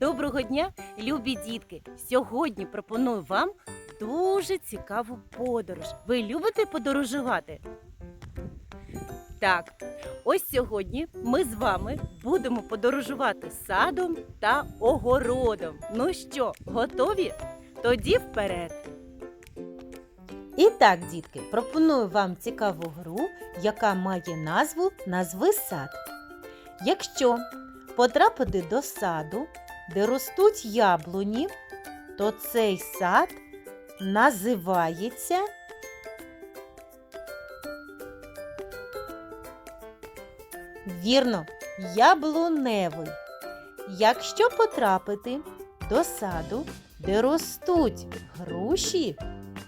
Доброго дня, любі дітки! Сьогодні пропоную вам дуже цікаву подорож. Ви любите подорожувати? Так, ось сьогодні ми з вами будемо подорожувати садом та огородом. Ну що, готові? Тоді вперед! І так, дітки, пропоную вам цікаву гру, яка має назву Назви сад. Якщо потрапити до саду, де ростуть яблуні, то цей сад називається Вірно, яблуневий. Якщо потрапити до саду, де ростуть груші,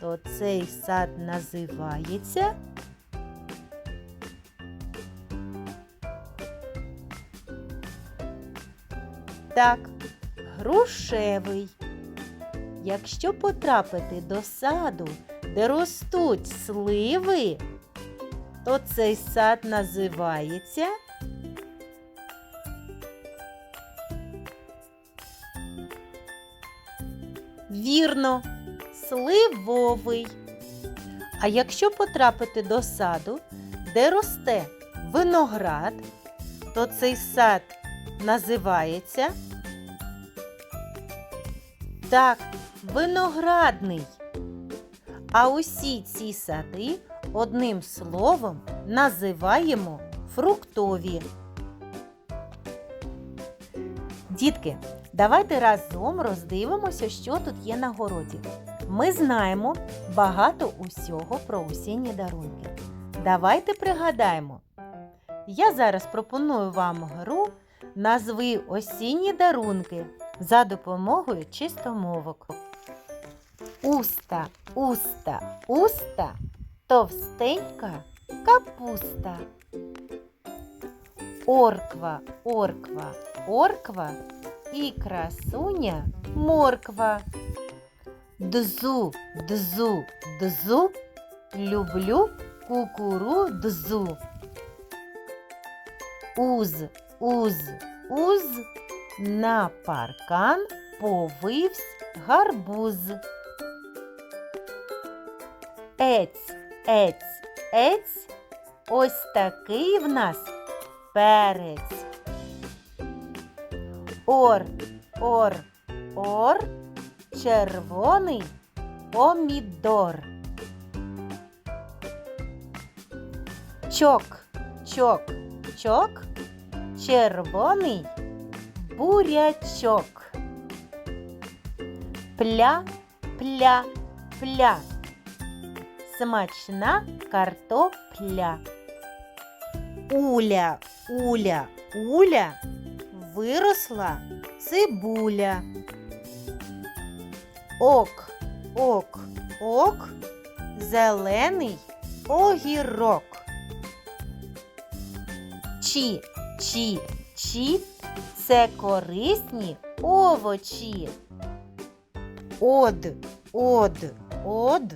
то цей сад називається так, грушевий. Якщо потрапити до саду, де ростуть сливи, то цей сад називається Вірно, сливовий. А якщо потрапити до саду, де росте виноград, то цей сад називається так, виноградний. А усі ці сади одним словом називаємо фруктові. Дітки, давайте разом роздивимося, що тут є на городі. Ми знаємо багато усього про осінні дарунки. Давайте пригадаємо. Я зараз пропоную вам гру Назви осінні дарунки за допомогою чистомовок. Уста, уста, уста, товстенька капуста. Орква, орква, орква і красуня морква. Дзу, дзу, дзу, люблю кукурудзу. Уз, уз, уз, на паркан повивсь гарбуз. Ець, ець, ець, ось такий в нас перець. Ор, ор, ор, червоний помідор. Чок, чок, чок, червоний бурячок. Пля, пля, пля. Смачна картопля. Уля, уля, уля, виросла цибуля. Ок, ок, ок, зелений огірок. Чі, чі, чі, це корисні овочі. Од, од, од,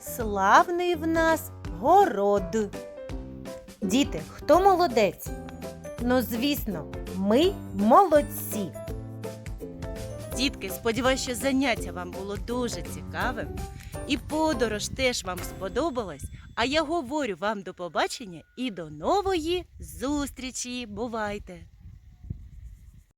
славний в нас город. Діти, хто молодець? Ну, звісно, ми молодці. Дітки, сподіваюся, що заняття вам було дуже цікавим і подорож теж вам сподобалась. А я говорю вам до побачення і до нової зустрічі. Бувайте!